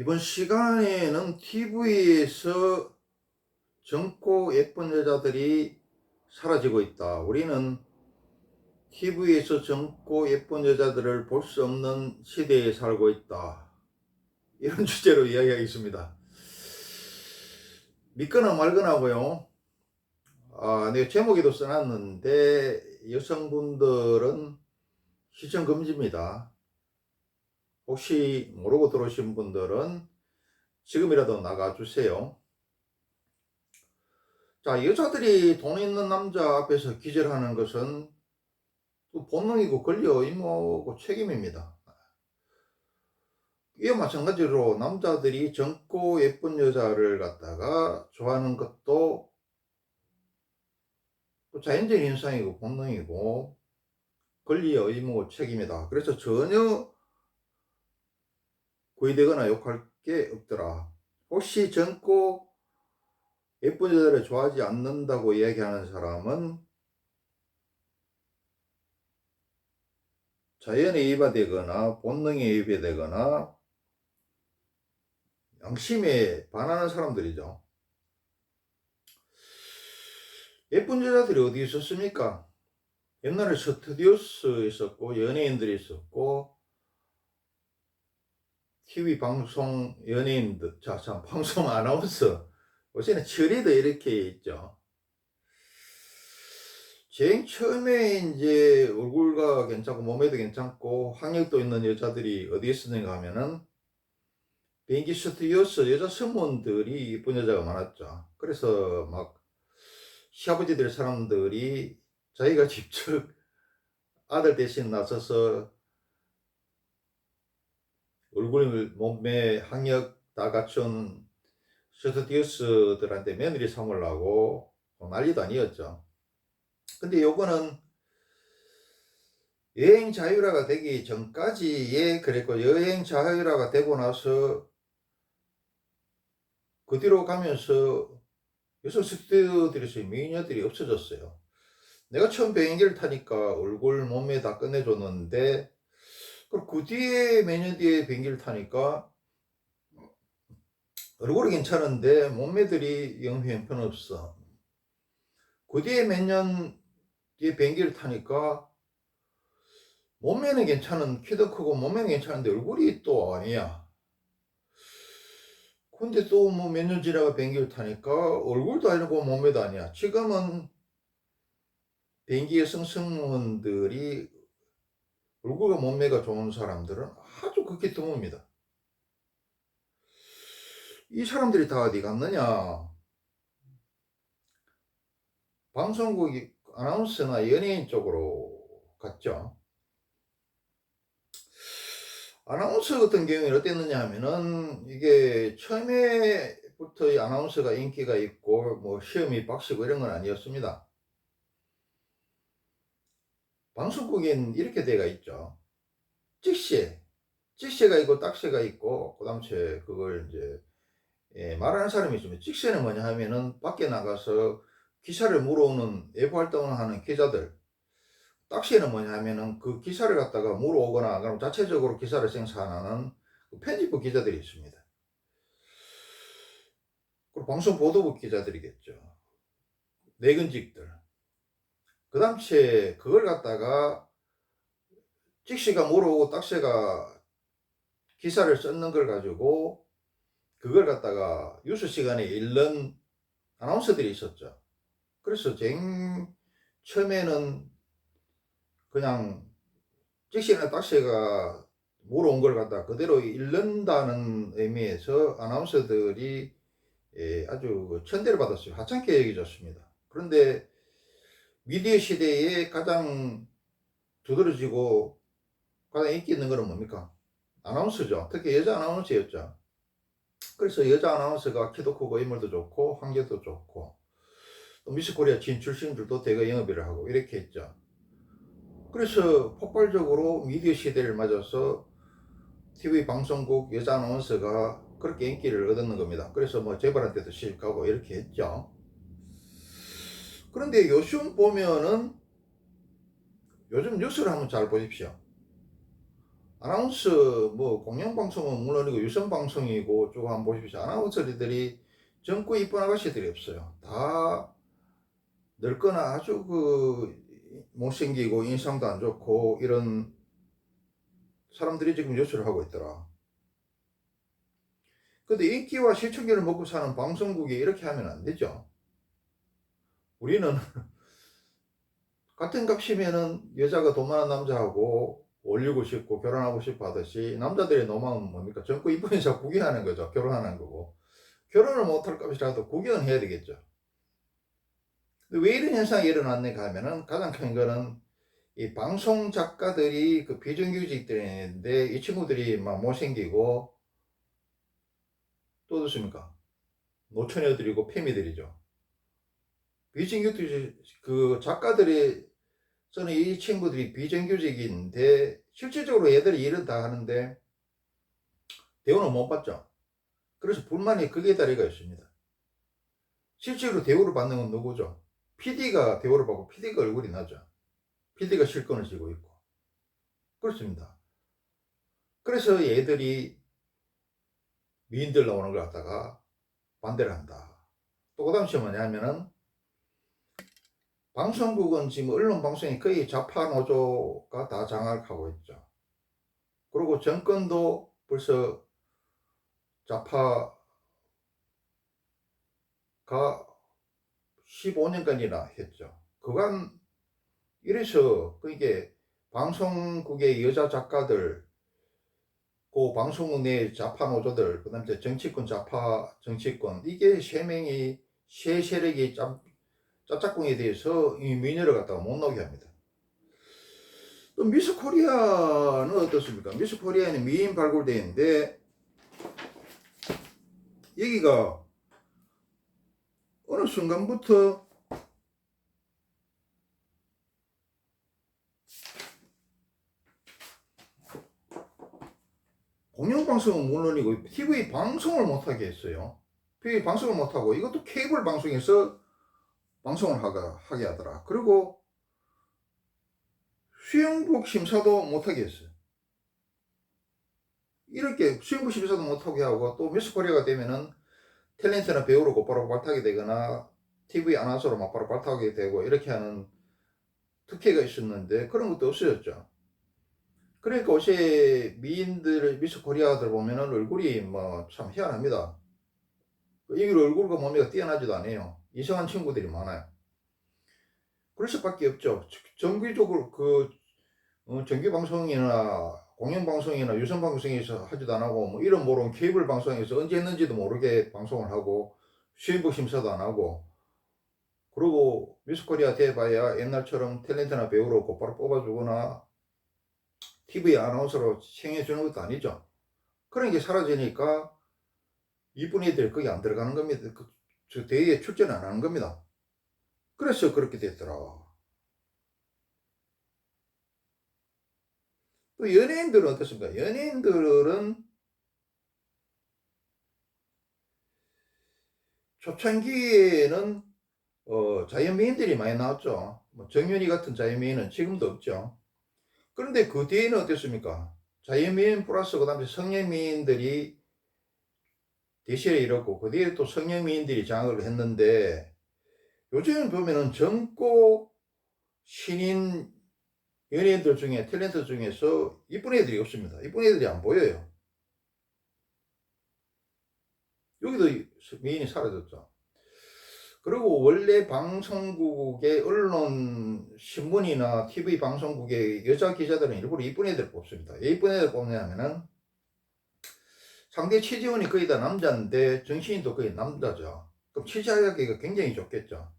이번 시간에는 TV에서 젊고 예쁜 여자들이 사라지고 있다. 우리는 TV에서 젊고 예쁜 여자들을 볼 수 없는 시대에 살고 있다. 이런 주제로 이야기하겠습니다. 믿거나 말거나 고요. 아, 내가 제목에도 써놨는데 여성분들은 시청 금지입니다. 혹시 모르고 들어오신 분들은 지금이라도 나가주세요. 자, 여자들이 돈 있는 남자 앞에서 기절하는 것은 또 본능이고 권리 의무고 책임입니다. 이와 마찬가지로 남자들이 젊고 예쁜 여자를 갖다가 좋아하는 것도 또 자연적인 현상이고 본능이고 권리 의무 책임이다. 그래서 전혀 구의되거나 욕할 게 없더라. 혹시 젊고 예쁜 여자를 좋아하지 않는다고 이야기하는 사람은 자연에 위배되거나 본능에 위배되거나 양심에 반하는 사람들이죠. 예쁜 여자들이 어디 있었습니까? 옛날에 스튜디오스 있었고 연예인들이 있었고 TV 방송 연예인들 자 참 방송 아나운서 요새는 처리도 이렇게 있죠. 제일 처음에 이제 얼굴과 괜찮고 몸에도 괜찮고 학력도 있는 여자들이 어디에 있었는가 하면은 비행기 스튜디오스 여자 승무원들이 이쁜 여자가 많았죠. 그래서 막 시아버지 될 사람들이 자기가 직접 아들 대신 나서서 얼굴, 몸매, 학력 다 갖춘 스튜디오스들한테 며느리 삼으려고 난리도 아니었죠. 근데 요거는 여행 자유화가 되기 전까지에 그랬고 여행 자유화가 되고 나서 그 뒤로 가면서 여성 스튜디오들에서 미녀들이 없어졌어요. 내가 처음 비행기를 타니까 얼굴 몸매 다 끝내줬는데 그 뒤에 몇 년 뒤에 비행기를 타니까 얼굴이 괜찮은데 몸매들이 영 형편없어. 그 뒤에 몇 년 뒤에 비행기를 타니까 몸매는 괜찮은 키도 크고 몸매는 괜찮은데 얼굴이 또 아니야. 근데 또 뭐 몇 년 지나가 비행기를 타니까 얼굴도 아니고 몸매도 아니야. 지금은 비행기 여성 승무원들이 얼굴과 몸매가 좋은 사람들은 아주 극히 드뭅니다. 이 사람들이 다 어디 갔느냐? 방송국 아나운서나 연예인 쪽으로 갔죠. 아나운서 같은 경우에는 어땠느냐 하면은 이게 처음에부터 이 아나운서가 인기가 있고 뭐 시험이 빡시고 이런 건 아니었습니다. 방송국엔 이렇게 돼가 있죠. 직시, 직시가 있고 딱시가 있고 그 다음에 그걸 이제 예, 말하는 사람이 있으면 직세는 뭐냐 하면은 밖에 나가서 기사를 물어오는 외부 활동을 하는 기자들 딱시는 뭐냐 하면은 그 기사를 갖다가 물어오거나 그럼 자체적으로 기사를 생산하는 그 편집부 기자들이 있습니다. 그리고 방송 보도부 기자들이겠죠. 내근직들. 그 다음에 그걸 갖다가 직시가 물어오고 딱시가 기사를 썼는 걸 가지고 그걸 갖다가 뉴스 시간에 읽는 아나운서들이 있었죠. 그래서 쟁 처음에는 그냥 직시나 딱시가 물어온 걸 갖다 그대로 읽는다는 의미에서 아나운서들이 예, 아주 그 천대를 받았어요. 하찮게 여겨졌습니다. 그런데 미디어 시대에 가장 두드러지고 가장 인기 있는 것은 뭡니까? 아나운서죠. 특히 여자 아나운서였죠. 그래서 여자 아나운서가 키도 크고 인물도 좋고 환경도 좋고 또 미스 코리아 진출신들도 대거 영업을 하고 이렇게 했죠. 그래서 폭발적으로 미디어 시대를 맞아서 TV 방송국 여자 아나운서가 그렇게 인기를 얻었는 겁니다. 그래서 뭐 재벌한테도 시집가고 이렇게 했죠. 그런데 요즘 보면은 요즘 뉴스를 한번 잘 보십시오. 아나운서 뭐 공영방송은 물론이고 유선방송이고 쭉 한번 보십시오. 아나운서들이 젊고 이쁜 아가씨들이 없어요. 다 늙거나 아주 그 못생기고 인상도 안 좋고 이런 사람들이 지금 뉴스를 하고 있더라. 근데 인기와 시청률을 먹고 사는 방송국이 이렇게 하면 안 되죠. 우리는 같은 값이면은 여자가 돈 많은 남자하고 올리고 싶고 결혼하고 싶어 하듯이 남자들의 로망은 뭡니까? 젊고 이쁜 여자 구경하는 거죠. 결혼하는 거고. 결혼을 못할 값이라도 구경은 해야 되겠죠. 근데 왜 이런 현상이 일어났는가 하면은 가장 큰 거는 이 방송 작가들이 그 비정규직들인데 이 친구들이 막 못생기고 또 어떻습니까? 노처녀들이고 페미들이죠. 비정규직 그 작가들이 저는 이 친구들이 비정규직인데 실질적으로 얘들이 일은 다 하는데 대우는 못 받죠. 그래서 불만이 극에 달해가 있습니다. 실제로 대우를 받는 건 누구죠? PD가 대우를 받고 PD가 얼굴이 나죠. PD가 실권을 쥐고 있고. 그렇습니다. 그래서 얘들이 미인들 나오는 걸 갖다가 반대를 한다. 또그 당시에 뭐냐면은 방송국은 지금 언론 방송이 거의 좌파 노조가 다 장악하고 있죠. 그리고 정권도 벌써 좌파가 15년간이나 했죠. 그간 이래서 그게 방송국의 여자 작가들, 그 방송국 내 좌파 노조들, 그 다음에 정치권 좌파 정치권 이게 세 명이 세 세력이 짬, 짭짝꿍에 대해서 이 미녀를 갖다가 못 나오게 합니다. 또 미스 코리아는 어떻습니까? 미스 코리아에는 미인 발굴대인데 여기가 어느 순간부터 공영방송은 물론이고 TV 방송을 못하게 했어요. TV 방송을 못하고 이것도 케이블 방송에서 방송을 하가, 하게 하더라. 그리고 수영복 심사도 못하게 했어요. 이렇게 수영복 심사도 못하게 하고 또 미스 코리아가 되면은 탤런트나 배우로 곧바로 발탁이 되거나 TV 아나운서로 막바로 발탁하게 되고 이렇게 하는 특혜가 있었는데 그런 것도 없어졌죠. 그러니까 요새 미인들, 미스 코리아들 보면은 얼굴이 뭐 참 희한합니다. 이 얼굴과 몸매가 뛰어나지도 않아요. 이상한 친구들이 많아요. 그럴 수밖에 없죠. 정기적으로 그 어, 정규 방송이나 공영 방송이나 유선 방송에서 하지도 안 하고 뭐 이런 모르는 케이블 방송에서 언제 했는지도 모르게 방송을 하고 수행복 심사도 안 하고 그리고 미스코리아 대봐야 옛날처럼 탤런트나 배우로 곧바로 뽑아주거나 TV 아나운서로 챙겨주는 것도 아니죠. 그런 게 사라지니까 이쁜 애들 거기 안 들어가는 겁니다. 그, 저 대회에 출전 안 하는 겁니다. 그래서 그렇게 됐더라. 또 연예인들은 어떻습니까? 연예인들은 초창기에는 어, 자연미인들이 많이 나왔죠. 뭐 정윤이 같은 자연미인은 지금도 없죠. 그런데 그 뒤에는 어땠습니까? 자연미인 플러스 그 다음에 성년미인들이 대시에 이뤘고 그 뒤에 또 성년미인들이 장악을 했는데 요즘 보면은 젊고 신인 연예인들 중에 탤런트 중에서 이쁜 애들이 없습니다. 이쁜 애들이 안 보여요. 여기도 미인이 사라졌죠. 그리고 원래 방송국의 언론 신문이나 TV 방송국의 여자 기자들은 일부러 이쁜 애들 뽑습니다. 왜 이쁜 애들 뽑냐면은 상대 취재원이 거의 다 남자인데 정치인도 거의 남자죠. 그럼 취재하기가 굉장히 좋겠죠.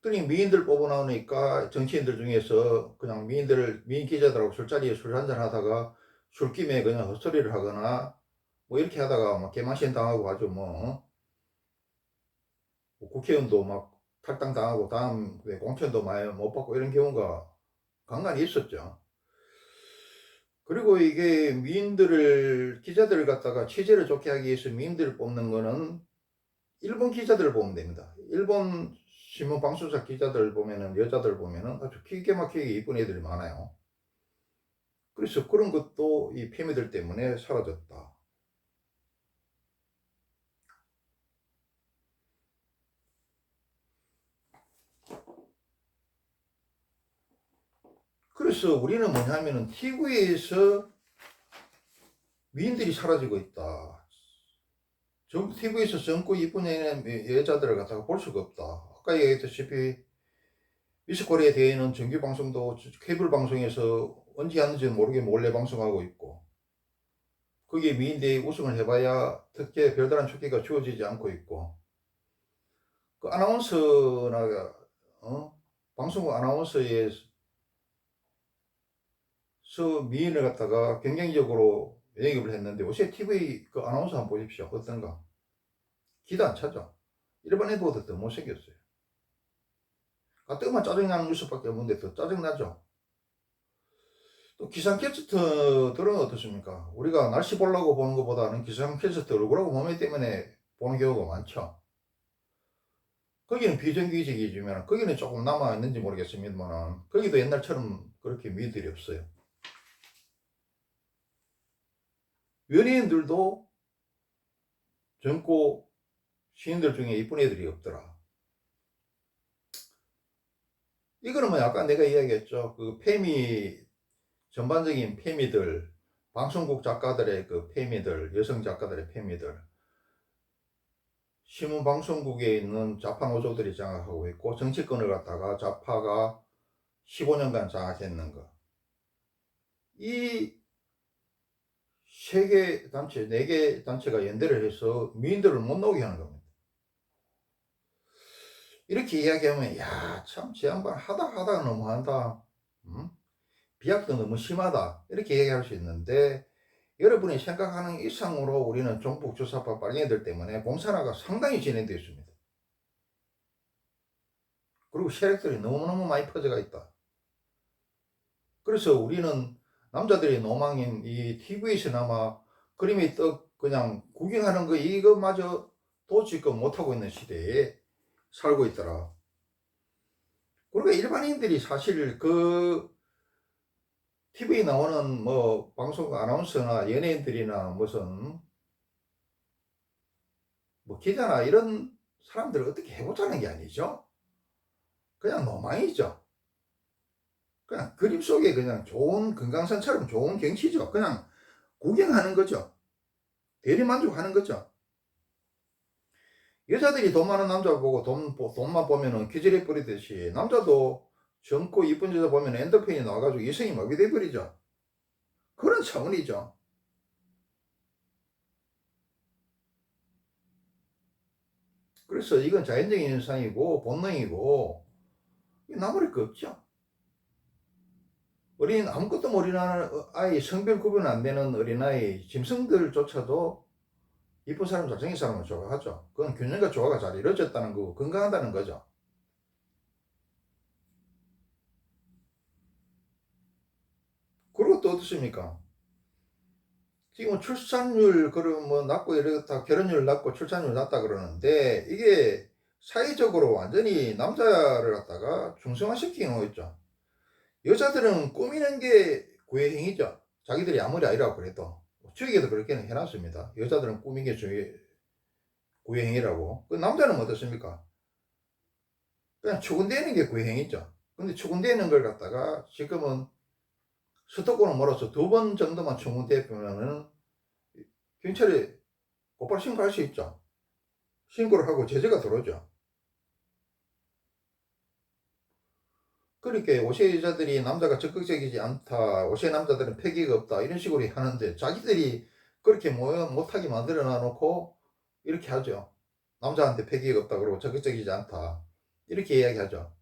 그러니 미인들 뽑아 나오니까 정치인들 중에서 그냥 미인들을 미인 기자들하고 술자리에 술 한잔 하다가 술김에 그냥 헛소리를 하거나 뭐 이렇게 하다가 막 개망신 당하고 아주 뭐, 뭐 국회의원도 막 탈당 당하고 다음 공천도 많이 못 받고 이런 경우가 간간히 있었죠. 그리고 이게 미인들을 기자들을 갖다가 취재를 좋게 하기 위해서 미인들을 뽑는 거는 일본 기자들을 보면 됩니다. 일본 신문 방송사 기자들 보면은 여자들 보면은 아주 기계 막히게 이쁜 애들이 많아요. 그래서 그런 것도 이 페미들 때문에 사라졌다. 그래서 우리는 뭐냐면은 TV에서 미인들이 사라지고 있다. 전 TV에서 젊고 이쁜 여- 여자들을 갖다가 볼 수가 없다. 아까 얘기했다시피 미스코리아에 대해 있는 정규 방송도 케이블 방송에서 언제 하는지는 모르게 몰래 방송하고 있고 거기에 미인들이 우승을 해봐야 특히 별다른 축기가 주어지지 않고 있고 그 아나운서나 어? 방송국 아나운서에 서 미인을 갖다가 경쟁적으로 영입을 했는데 요새 TV 그 아나운서 한번 보십시오. 어떤가? 기도 안 차죠. 일반 애보다 더 못생겼어요. 가뜩만 짜증나는 뉴스밖에 없는데 더 짜증나죠. 또 기상 캐스터들은 어떻습니까? 우리가 날씨 보려고 보는 것보다는 기상 캐스터 얼굴하고 몸매 때문에 보는 경우가 많죠. 거기는 비정규직이지만 거기는 조금 남아 있는지 모르겠습니다만 거기도 옛날처럼 그렇게 미들이 없어요. 연예인들도 젊고 시인들 중에 이쁜 애들이 없더라. 이거는 뭐 약간 내가 이야기했죠. 그 페미 전반적인 페미들 방송국 작가들의 그 페미들 여성 작가들의 페미들 신문 방송국에 있는 좌파 노조들이 장악하고 있고 정치권을 갖다가 좌파가 15년간 장악했는 거. 이 세 개 단체, 네 개 단체가 연대를 해서 미인들을 못 나오게 하는 겁니다. 이렇게 이야기하면 야 참 제 양반 하다 하다 너무한다. 음? 비약도 너무 심하다. 이렇게 얘기할 수 있는데 여러분이 생각하는 이상으로 우리는 종북주사파 빨갱이들 때문에 공산화가 상당히 진행되어 있습니다. 그리고 세력들이 너무너무 많이 퍼져가 있다. 그래서 우리는 남자들의 노망인 이 TV에서나마 그림이 떡 그냥 구경하는 거 이거마저 도지껏 못하고 있는 시대에 살고 있더라. 그러니까 일반인들이 사실 그 TV에 나오는 뭐 방송 아나운서나 연예인들이나 무슨 뭐 기자나 이런 사람들을 어떻게 해보자는 게 아니죠. 그냥 노망이죠. 그냥 그림 속에 그냥 좋은 금강산처럼 좋은 경치죠. 그냥 구경하는 거죠. 대리만족하는 거죠. 여자들이 돈 많은 남자 보고 돈, 돈만 보면은 기절해 버리듯이 남자도 젊고 이쁜 여자 보면 엔더핀이 나와가지고 이성이 마비 돼버리죠. 그런 차원이죠. 그래서 이건 자연적인 현상이고 본능이고 나버릴 거 없죠. 어린 아무것도 모르는 아이 성별 구분 안 되는 어린아이 짐승들조차도 이쁜 사람 잘생긴 사람을 좋아하죠. 그건 균형과 조화가 잘 이루어졌다는 거고 건강하다는 거죠. 그리고 또 어떻습니까? 지금 출산율 그럼 뭐 낮고 이렇다 결혼율 낮고 출산율 낮다 그러는데 이게 사회적으로 완전히 남자를 갖다가 중성화시키는 있죠. 여자들은 꾸미는 게 구애행이죠. 자기들이 아무리 아니라고 그래도 주위에도 그렇게는 해놨습니다. 여자들은 꾸미는 게 구애행이라고. 그 남자는 어떻습니까? 그냥 추근대는 게 구애행이죠. 근데 추근대는 걸 갖다가 지금은 수도권을 몰아서 두 번 정도만 추근대면은 경찰에 곧바로 신고할 수 있죠. 신고를 하고 제재가 들어오죠. 그렇게 오세 여자들이 남자가 적극적이지 않다. 오세 남자들은 패기가 없다. 이런 식으로 하는데 자기들이 그렇게 못하게 만들어 놔놓고 이렇게 하죠. 남자한테 패기가 없다. 그러고 적극적이지 않다. 이렇게 이야기하죠.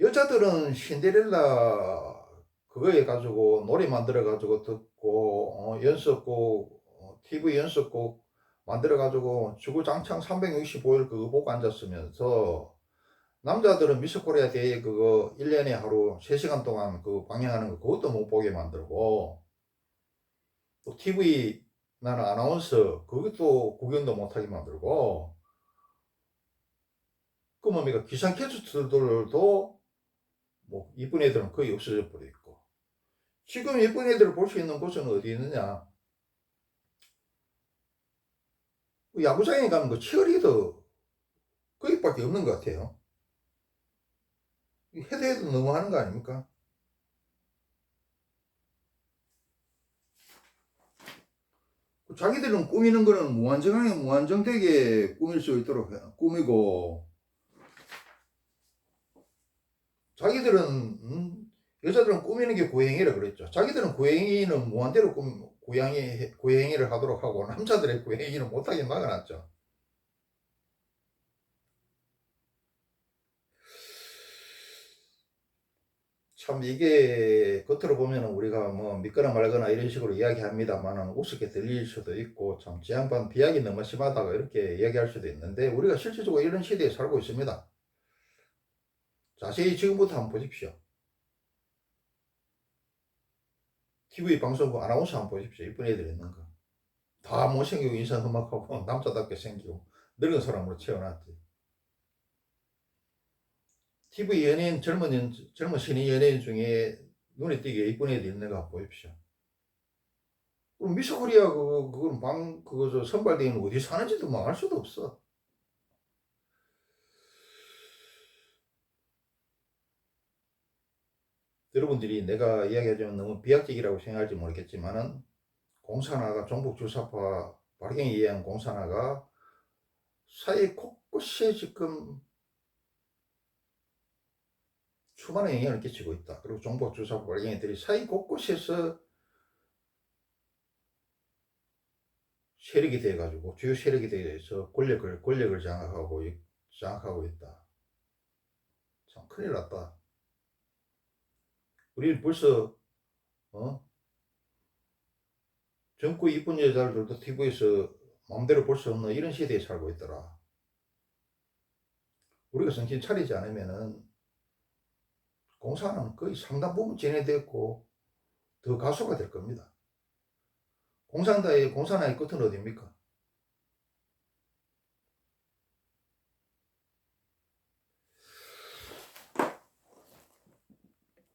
여자들은 신데렐라 그거에 가지고 노래 만들어 가지고 듣고 어, 연습곡 어, TV 연습곡 만들어 가지고 주구장창 365일 그거 보고 앉았으면서 남자들은 미스코리아 대회 그거 1년에 하루 3시간 동안 그 방영하는 거 그것도 못 보게 만들고 또 TV 나는 아나운서 그것도 구경도 못하게 만들고 그 뭡니까 기상 캐스터들도 뭐 이쁜 애들은 거의 없어져 버려 있고 지금 이쁜 애들을 볼 수 있는 곳은 어디 있느냐 그 야구장에 가면 그 치어리더 거기밖에 없는 것 같아요 이 해도 해도 너무 하는 거 아닙니까? 자기들은 꾸미는 거는 무한정하게 무한정되게 꾸밀 수 있도록 해- 꾸미고 자기들은 음, 여자들은 꾸미는 게 고행이라 그랬죠. 자기들은 고행이는 무한대로 꾸미, 고 양이 고행이를 하도록 하고 남자들의 고행이는 못하게 막아놨죠. 참 이게 겉으로 보면 우리가 뭐 믿거나 말거나 이런 식으로 이야기합니다만은 우습게 들릴 수도 있고 참 지양반 비약이 너무 심하다고 이렇게 이야기할 수도 있는데 우리가 실질적으로 이런 시대에 살고 있습니다. 자세히 지금부터 한번 보십시오. TV 방송국 아나운서 한번 보십시오. 이쁜 애들 있는 거. 다 못생기고 인상 험악하고 남자답게 생기고 늙은 사람으로 채워놨지. TV 연예인 젊은 연, 젊은 신인 연예인 중에 눈에 띄게 이쁜 애들 있는 거 한번 보십시오. 그럼 미스 코리아 그거 그건 방 그거 저 선발대회는 어디 사는지도 뭐 알 수도 없어. 여러분들이 내가 이야기하자면 너무 비약적이라고 생각할지 모르겠지만은 공산화가 종북 주사파 발경에 의한 공산화가 사회 곳곳에 지금 수많은 영향을 끼치고 있다. 그리고 종북 주사파 발경이들이 사회 곳곳에서 세력이 돼가지고 주요 세력이 돼서 권력을 권력을 장악하고 있- 장악하고 있다. 참 큰일 났다. 우리는 벌써 어 젊고 이쁜 여자들도 TV에서 마음대로 볼 수 없는 이런 시대에 살고 있더라. 우리가 정신 차리지 않으면은 공사는 거의 상당 부분 진행됐고 더 가소가 될 겁니다. 공산당의 공산화의 끝은 어디입니까?